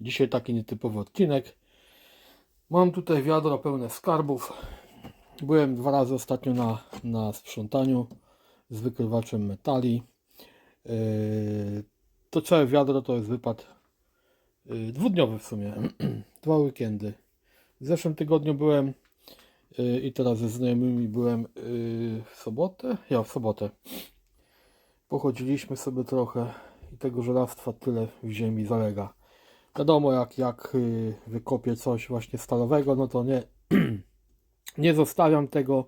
Dzisiaj taki nietypowy odcinek. Mam tutaj wiadro pełne skarbów. Byłem dwa razy ostatnio na, na sprzątaniu z wykrywaczem metali. Yy, to całe wiadro to jest wypad yy, dwudniowy w sumie. Dwa weekendy. W zeszłym tygodniu byłem yy, i teraz ze znajomymi byłem w sobotę. Ja w sobotę. Pochodziliśmy sobie trochę i tego żelastwa tyle w ziemi zalega. Wiadomo, jak, jak yy, wykopię coś właśnie stalowego, no to nie, nie zostawiam tego.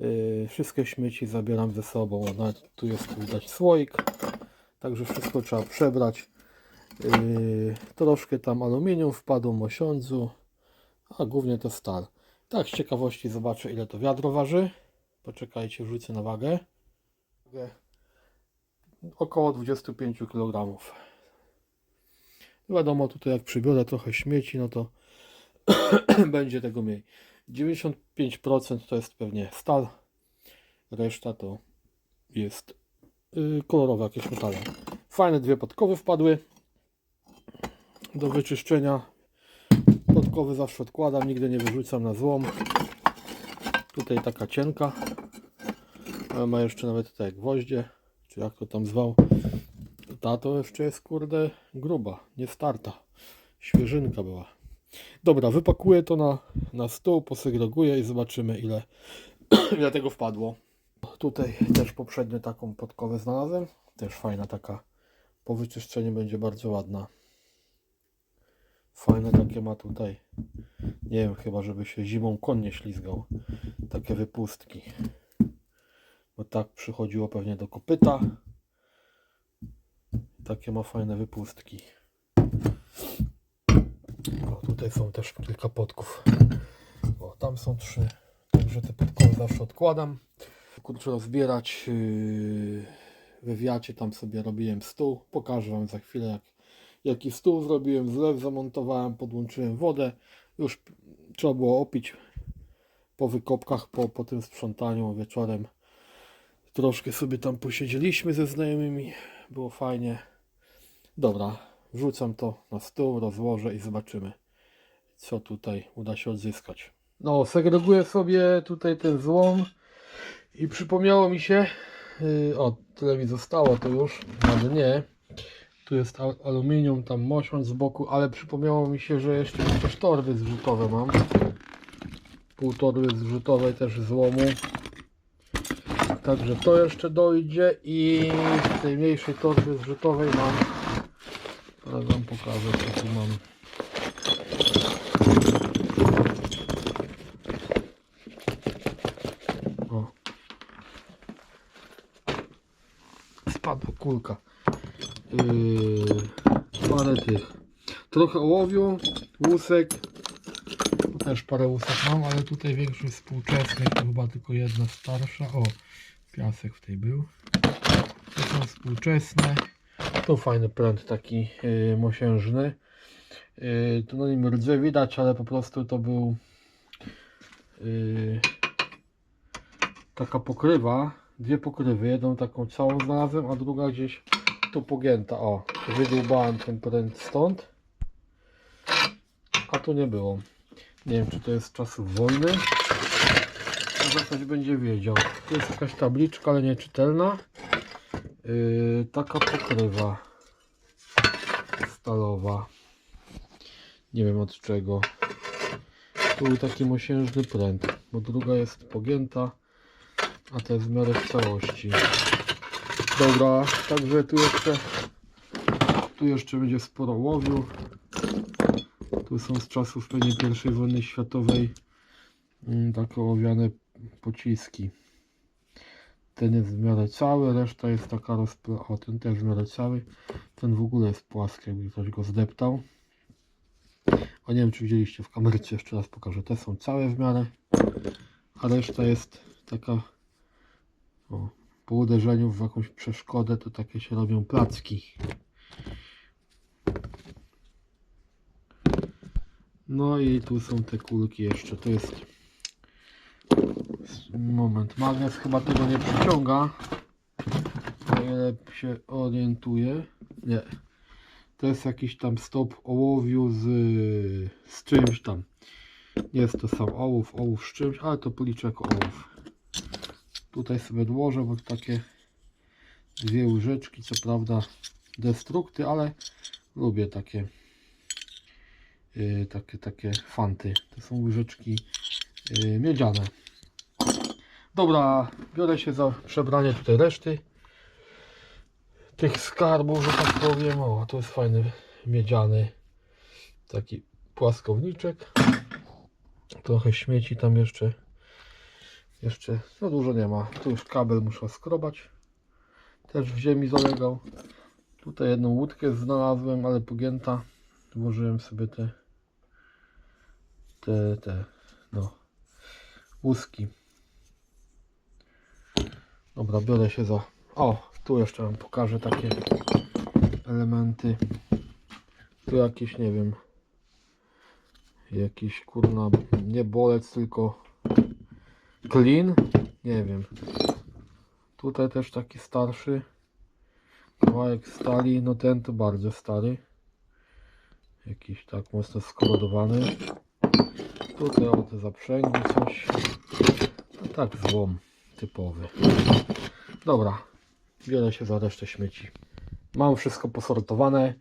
Yy, wszystkie śmieci zabieram ze sobą. Nawet tu jest widać słoik, także wszystko trzeba przebrać. Yy, troszkę tam aluminium wpadło mosiądzu, a głównie to stal. Tak, z ciekawości zobaczę ile to wiadro waży. Poczekajcie, wrzucę na. Wagę Około 25 kg. Wiadomo, tutaj jak przybiorę trochę śmieci, no to będzie tego mniej. 95% to jest pewnie stal, reszta to jest yy, kolorowe jakieś metale. Fajne dwie podkowy wpadły do wyczyszczenia. Podkowy zawsze odkładam, nigdy nie wyrzucam na złom. Tutaj taka cienka, ma jeszcze nawet te gwoździe, czy jak to tam zwał. Ta to jeszcze jest kurde gruba, nie starta. Świeżynka była. Dobra, wypakuję to na, na stół, posegreguję i zobaczymy ile, ile tego wpadło. Tutaj też poprzednio taką podkowę znalazłem. Też fajna taka. Po wyczyszczeniu będzie bardzo ładna. Fajne takie ma tutaj. Nie wiem, chyba żeby się zimą koń nie ślizgał. Takie wypustki. Bo tak przychodziło pewnie do kopyta. Takie ma fajne wypustki. O, tutaj są też kilka podków. O, tam są trzy. Także te podkowy zawsze odkładam. Kurczę, rozbierać yy, we wiacie tam sobie robiłem stół. Pokażę Wam za chwilę jak, jaki stół zrobiłem. Zlew zamontowałem, podłączyłem wodę. Już trzeba było opić po wykopkach, po, po tym sprzątaniu wieczorem. Troszkę sobie tam posiedzieliśmy ze znajomymi. Było fajnie. Dobra, wrzucam to na stół, rozłożę i zobaczymy, co tutaj uda się odzyskać. No, segreguję sobie tutaj ten złom i przypomniało mi się, yy, o, tyle mi zostało to już, ale nie. Tu jest al- aluminium, tam mosiąc z boku, ale przypomniało mi się, że jeszcze jakieś torby zrzutowe mam. Pół torby zrzutowej też złomu. Także to jeszcze dojdzie i w tej mniejszej torbie zrzutowej mam Teraz wam pokażę co tu mam. O. Spadła kulka. Yy, parę tych. Trochę ołowiu, łusek. Tu też parę łusek mam, ale tutaj większość współczesnych, to chyba tylko jedna starsza. O, piasek w tej był. To są współczesne. To fajny pręt taki yy, mosiężny. Yy, tu na nim rdzy widać, ale po prostu to był yy, taka pokrywa, dwie pokrywy, jedną taką całą znalazłem, a druga gdzieś tu pogięta. O, wydłubałem ten pręt stąd, a tu nie było. Nie wiem, czy to jest z czasów wojny. Może ktoś będzie wiedział. Tu jest jakaś tabliczka, ale nieczytelna. Yy, taka pokrywa stalowa. Nie wiem od czego. Tu taki mosiężny pręt, bo druga jest pogięta, a ta jest w miarę w całości. Dobra, także tu jeszcze tu jeszcze będzie sporo łowiu. Tu są z czasów pewnie pierwszej wojny światowej mm, takie ołowiane pociski. Ten jest w miarę cały, reszta jest taka rozpla... O, ten też w miarę cały. Ten w ogóle jest płaski, jakby ktoś go zdeptał. O, nie wiem, czy widzieliście w kamerce, jeszcze raz pokażę. Te są całe w miarę, a reszta jest taka... O, po uderzeniu w jakąś przeszkodę, to takie się robią placki. No i tu są te kulki jeszcze. To jest Moment, magnes chyba tego nie przyciąga. O ile się orientuję. Nie. To jest jakiś tam stop ołowiu z, z czymś tam. Jest to sam ołów, ołów z czymś, ale to policzę jako ołów. Tutaj sobie odłożę, bo takie dwie łyżeczki, co prawda destrukty, ale lubię takie yy, takie, takie fanty. To są łyżeczki yy, miedziane. Dobra, biorę się za przebranie tutaj reszty tych skarbów, że tak powiem. O, to jest fajny miedziany taki płaskowniczek. Trochę śmieci tam jeszcze. Jeszcze, no dużo nie ma. Tu już kabel muszę skrobać. Też w ziemi zalegał. Tutaj jedną łódkę znalazłem, ale pogięta. Włożyłem sobie te te, te, no łuski. Dobra, biorę się za... O, tu jeszcze Wam pokażę takie elementy. Tu jakieś, nie wiem, jakiś kurna, nie bolec, tylko clean, nie wiem. Tutaj też taki starszy kawałek stali, no ten to bardzo stary. Jakiś tak mocno skorodowany. Tutaj o te zaprzęgi coś. No tak złom typowy. Dobra, biorę się za resztę śmieci. Mam wszystko posortowane.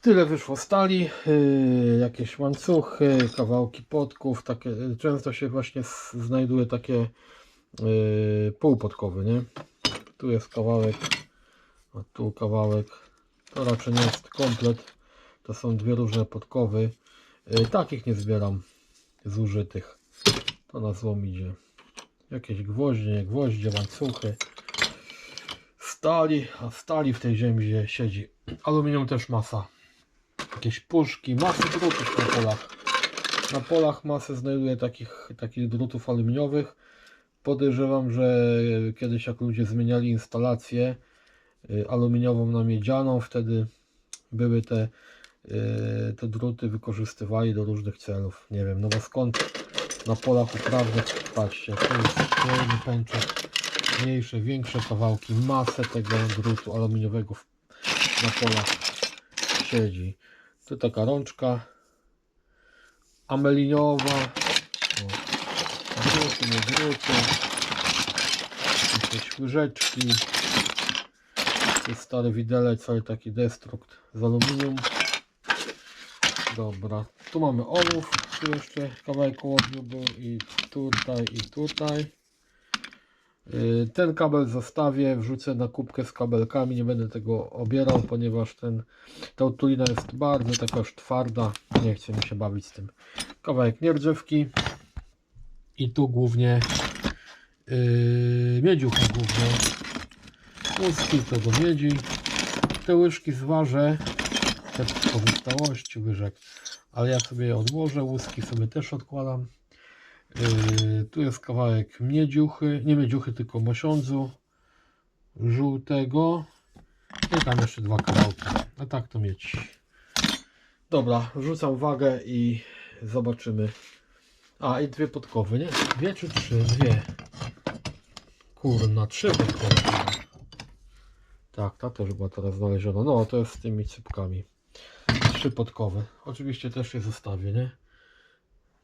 Tyle wyszło stali, yy, jakieś łańcuchy, kawałki podków, takie, często się właśnie znajduje takie yy, półpodkowy, nie? Tu jest kawałek, a tu kawałek, to raczej nie jest komplet, to są dwie różne podkowy. Yy, takich nie zbieram, zużytych, to na złom idzie. Jakieś gwoździe, gwoździe, łańcuchy, stali, a stali w tej ziemi gdzie siedzi. Aluminium też masa jakieś puszki, masy drutów na polach. Na polach masę znajduję takich, takich drutów aluminiowych. Podejrzewam, że kiedyś jak ludzie zmieniali instalację y, aluminiową na miedzianą, wtedy były te, y, te druty wykorzystywali do różnych celów. Nie wiem, no bo skąd na polach uprawnych, patrzcie, tu jest kolejny pęczek, mniejsze, większe kawałki, masę tego drutu aluminiowego na polach siedzi. Tu taka rączka ameliniowa. Druty, nie druty. Jakieś łyżeczki. Tu jest stary widelec, ale taki destrukt z aluminium. Dobra, tu mamy ołów. Tu jeszcze kawałek ołowiu był i tutaj, i tutaj. Y, Ten kabel zostawię, wrzucę na kubkę z kabelkami, nie będę tego obierał, ponieważ ten, ta otulina jest bardzo taka już twarda, nie chce mi się bawić z tym. Kawałek nierdzewki i tu głównie yy, miedziucha głównie, łuski to do miedzi, te łyżki zważę, te pozostałości łyżek, ale ja sobie je odłożę, łuski sobie też odkładam. Yy, tu jest kawałek miedziuchy, nie miedziuchy, tylko mosiądzu żółtego. I tam jeszcze dwa kawałki. A tak to mieć. Dobra, rzucam wagę i zobaczymy. A i dwie podkowy, nie? Dwie czy trzy? Dwie. Kurna, trzy podkowy. Tak, ta też była teraz znaleziona. No, to jest z tymi cypkami. Trzy podkowy. Oczywiście też je zostawię, nie?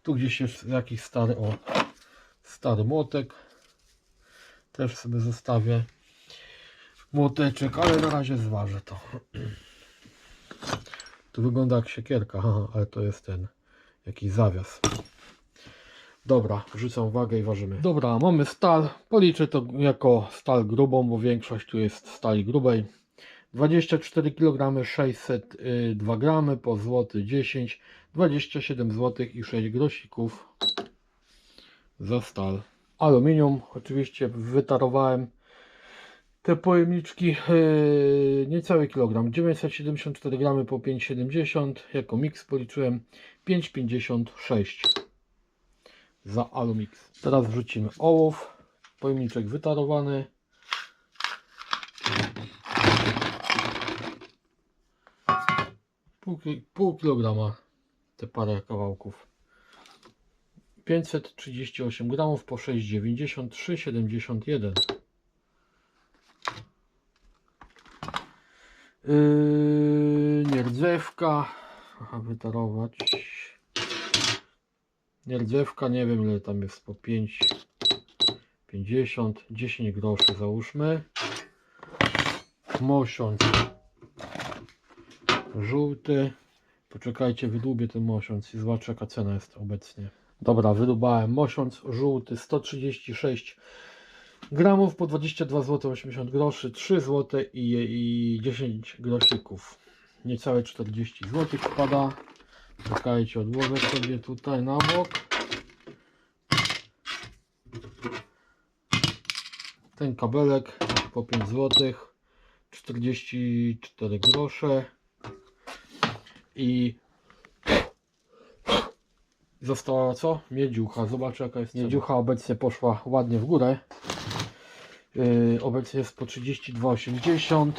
Tu gdzieś jest jakiś stary, o, stary młotek. Też sobie zostawię młoteczek, ale na razie zważę to. Tu wygląda jak siekierka, ale to jest ten jakiś zawias. Dobra, wrzucam wagę i ważymy. Dobra, mamy stal. Policzę to jako stal grubą, bo większość tu jest stali grubej. 24 kg 602 g po złoty 10 27 zł i 6 grosików za stal. Aluminium oczywiście wytarowałem te pojemniczki yy, niecały kilogram 974 g po 5,70 jako miks policzyłem 5,56 za Alumix. Teraz wrzucimy ołów, pojemniczek wytarowany pół, pół kilograma te parę kawałków 538 gramów po 6,90 3,71 Yy, Nierdzewka. Aha, wytarować. Nierdzewka, nie wiem ile tam jest, po 5, 50, 10 groszy załóżmy. Mosiąc żółty. Poczekajcie, wydłubię ten mosiąc i zobaczę jaka cena jest obecnie. Dobra, wydubałem mosiąc żółty 136 gramów po 22 zł 80 groszy, 3 zł i, i 10 grosików. Niecałe 40 zł wpada. Czekajcie, odłożę sobie tutaj na bok. Ten kabelek po 5 zł, 44 grosze i została co? Miedziucha. Zobaczę jaka jest Miedziucha obecnie poszła ładnie w górę. Yy, obecnie jest po 32,80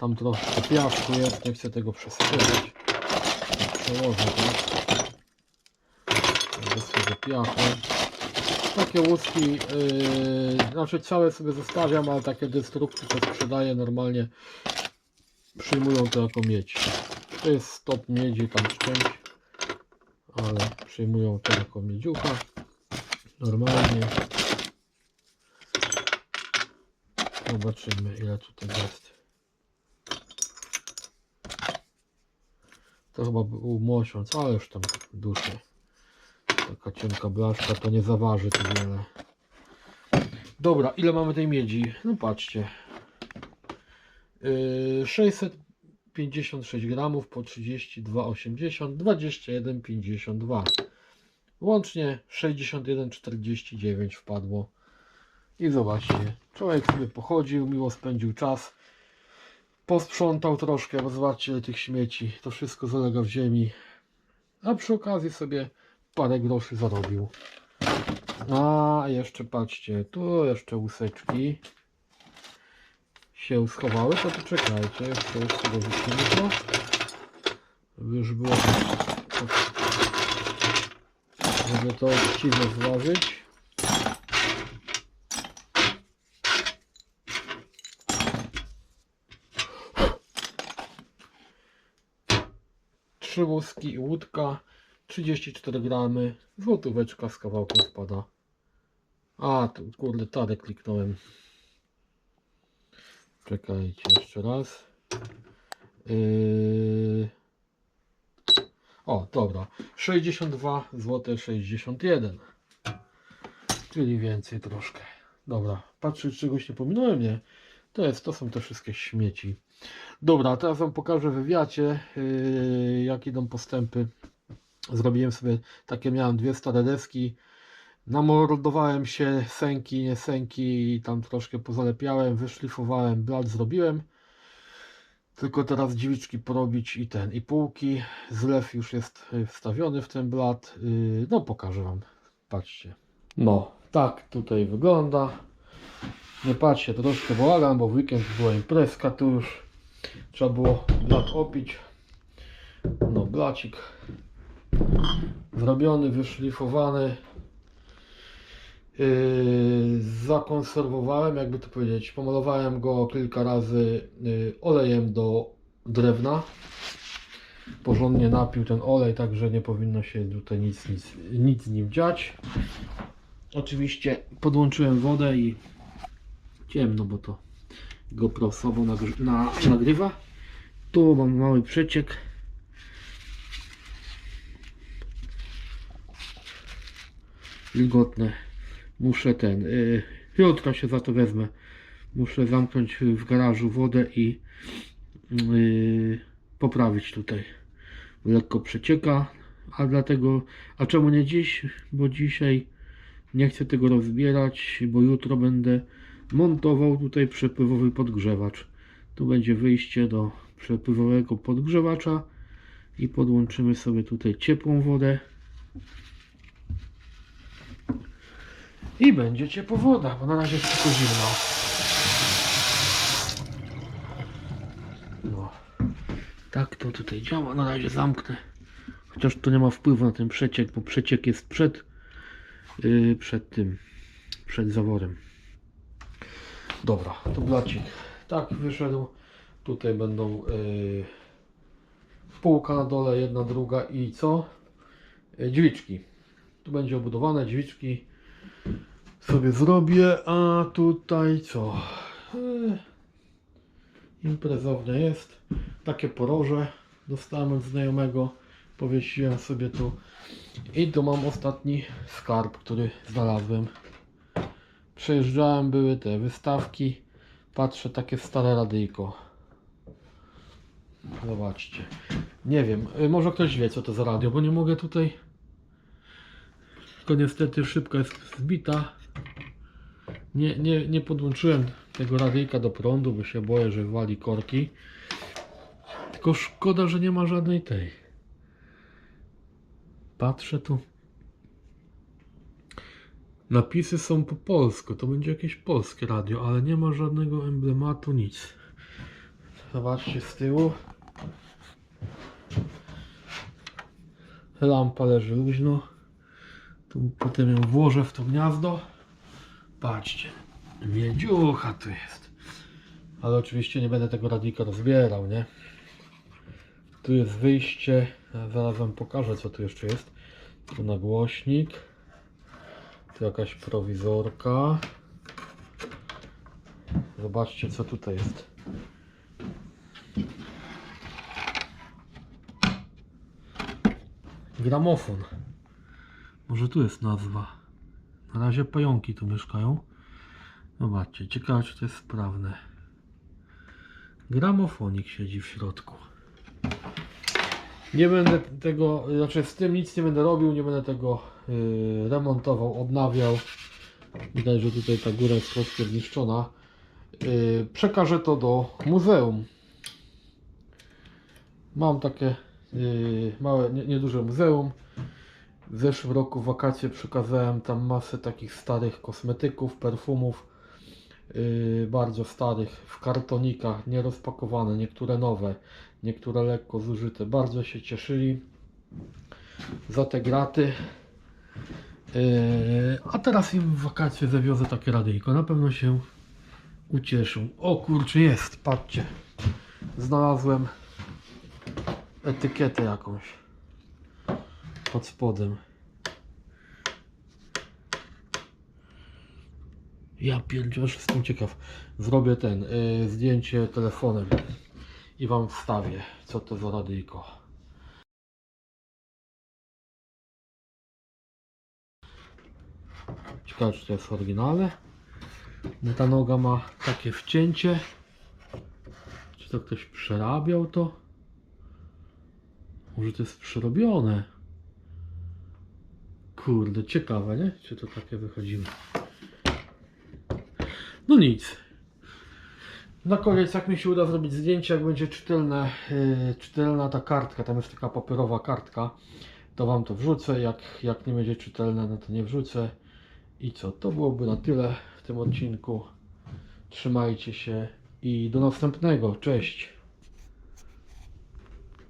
Tam troszkę piasku jest, nie chcę tego przesypać. Przełożę to. Bez piachu. Takie łuski, yy, znaczy całe sobie zostawiam, ale takie destrukty to sprzedaję normalnie. Przyjmują to jako miedź. To jest stop miedzi, tam szczęść, ale przyjmują to jako miedziucha. Normalnie. Zobaczymy ile tutaj jest. To chyba był mosiąc, ale już tam duszy. Taka cienka blaszka to nie zaważy tu wiele. Dobra, ile mamy tej miedzi? No patrzcie. Yy, 656 gramów po 32,80 21,52 Łącznie 61,49 wpadło. I zobaczcie, człowiek sobie pochodził, miło spędził czas. Posprzątał troszkę, bo zobaczcie tych śmieci. To wszystko zalega w ziemi. A przy okazji sobie parę groszy zarobił. A jeszcze patrzcie, tu jeszcze łuseczki się schowały, to poczekajcie, jeszcze jeszcze dorzucimy to. Żeby już było żeby to uczciwie zważyć. Trzy łuski i łódka, 34 gramy, złotóweczka z kawałkiem spada. A, tu kurde, tarę kliknąłem. Czekajcie jeszcze raz. Yy... O, dobra. 62 zł 61. Czyli więcej troszkę. Dobra, patrzę czegoś nie pominąłem, nie? To jest, to są te wszystkie śmieci. Dobra, teraz Wam pokażę w wywiadzie, yy, jak idą postępy. Zrobiłem sobie, takie miałem dwie stare deski. Namordowałem się, sęki, nie sęki, i tam troszkę pozalepiałem, wyszlifowałem, blat zrobiłem. Tylko teraz dźwiczki porobić i ten, i półki. Zlew już jest y, wstawiony w ten blat. Yy, No, pokażę Wam. Patrzcie. No, tak tutaj wygląda. Nie patrzcie, troszkę bałagan, bo w weekend była imprezka tu już. Trzeba było blat opić. No, blacik zrobiony, wyszlifowany. Yy, zakonserwowałem, jakby to powiedzieć, pomalowałem go kilka razy yy, olejem do drewna. Porządnie napił ten olej, także nie powinno się tutaj nic, nic, nic z nim dziać. Oczywiście podłączyłem wodę i ciemno, bo to GoPro na, nagrywa. Tu mam mały przeciek. Wilgotne. Muszę ten. Y, się za to wezmę. Muszę zamknąć w garażu wodę i y, poprawić tutaj. Lekko przecieka. A dlatego. A czemu nie dziś? Bo dzisiaj nie chcę tego rozbierać, bo jutro będę montował tutaj przepływowy podgrzewacz. Tu będzie wyjście do przepływowego podgrzewacza i podłączymy sobie tutaj ciepłą wodę. I będzie ciepła woda, bo na razie jest tylko zimno. No. Tak to tutaj działa. Na razie zamknę. Chociaż to nie ma wpływu na ten przeciek, bo przeciek jest przed, yy, przed tym, przed zaworem. Dobra, to blacik. Tak wyszedł. Tutaj będą yy, półka na dole, jedna, druga i co? Yy, drzwiczki. Tu będzie obudowane drzwiczki. Sobie zrobię, a tutaj co? Yy, imprezownia jest. Takie poroże dostałem od znajomego. Powiesiłem sobie tu. I tu mam ostatni skarb, który znalazłem. Przejeżdżałem, były te wystawki. Patrzę, takie stare radyjko. Zobaczcie. Nie wiem, y, może ktoś wie co to za radio, bo nie mogę tutaj. Tylko niestety szybka jest zbita. Nie, nie, nie podłączyłem tego radyjka do prądu, bo się boję, że wali korki. Tylko szkoda, że nie ma żadnej tej. Patrzę tu. Napisy są po polsku, to będzie jakieś polskie radio, ale nie ma żadnego emblematu, nic. Zobaczcie z tyłu. Lampa leży luźno. Tu potem ją włożę w to gniazdo. Patrzcie, miedziucha tu jest. Ale oczywiście nie będę tego radika rozbierał, nie? Tu jest wyjście. Zaraz wam pokażę co tu jeszcze jest. Tu nagłośnik. Tu jakaś prowizorka. Zobaczcie co tutaj jest. Gramofon. Może tu jest nazwa. Na razie pająki tu mieszkają. Zobaczcie, ciekawe czy to jest sprawne. Gramofonik siedzi w środku. Nie będę tego, znaczy z tym nic nie będę robił, nie będę tego yy, remontował, odnawiał. Widać, że tutaj ta góra jest troszkę zniszczona. Yy, przekażę to do muzeum. Mam takie yy, małe, nie- nieduże muzeum. W zeszłym roku w wakacje przekazałem tam masę takich starych kosmetyków, perfumów. Yy, bardzo starych, w kartonikach, nierozpakowane, niektóre nowe, niektóre lekko zużyte. Bardzo się cieszyli za te graty. Yy, a teraz im w wakacje zawiozę takie radyjko. Na pewno się ucieszą. O kurczę, jest, patrzcie. Znalazłem etykietę jakąś pod spodem. Ja pierdzielę, jestem ciekaw. Zrobię ten, y, zdjęcie telefonem i wam wstawię, co to za radyjko. Ciekawe, czy to jest oryginalne. No ta noga ma takie wcięcie. Czy to ktoś przerabiał to? Może to jest przerobione. Kurde, ciekawe, nie? Czy to takie wychodziło. No nic. Na koniec, jak mi się uda zrobić zdjęcie, jak będzie czytelne, yy, czytelna ta kartka, tam jest taka papierowa kartka, to Wam to wrzucę. Jak, jak nie będzie czytelne, no to nie wrzucę. I co? To byłoby na tyle w tym odcinku. Trzymajcie się i do następnego. Cześć.